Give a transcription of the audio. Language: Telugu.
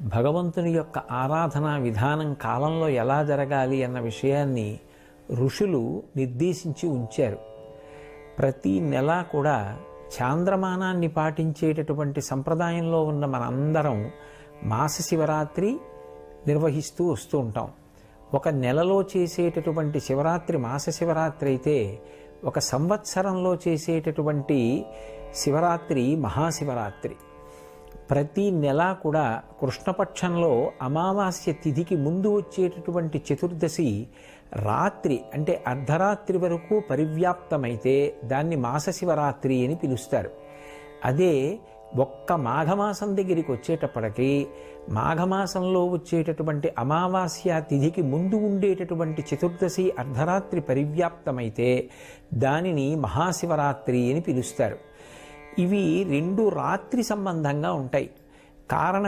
భగవంతుని యొక్క ఆరాధనా విధానం కాలంలో ఎలా జరగాలి అన్న విషయాన్ని ఋషులు నిర్దేశించి ఉంచారు. ప్రతి నెల కూడా చాంద్రమానాన్ని పాటించేటటువంటి సంప్రదాయంలో ఉన్న మనందరం మాస శివరాత్రి నిర్వహిస్తూ వస్తూ ఉంటాం. ఒక నెలలో చేసేటటువంటి శివరాత్రి మాస శివరాత్రి అయితే ఒక సంవత్సరంలో చేసేటటువంటి శివరాత్రి మహాశివరాత్రి. ప్రతి నెల కూడా కృష్ణపక్షంలో అమావాస్య తిథికి ముందు వచ్చేటటువంటి చతుర్దశి రాత్రి అంటే అర్ధరాత్రి వరకు పరివ్యాప్తమైతే దాన్ని మాస శివరాత్రి అని పిలుస్తారు. అదే ఒక్క మాఘమాసం దగ్గరికి వచ్చేటప్పటికి మాఘమాసంలో వచ్చేటటువంటి అమావాస్య తిథికి ముందు ఉండేటటువంటి చతుర్దశి అర్ధరాత్రి పరివ్యాప్తమైతే దానిని మహాశివరాత్రి అని పిలుస్తారు. ఇవి రెండు రాత్రి సంబంధంగా ఉంటాయి. కారణం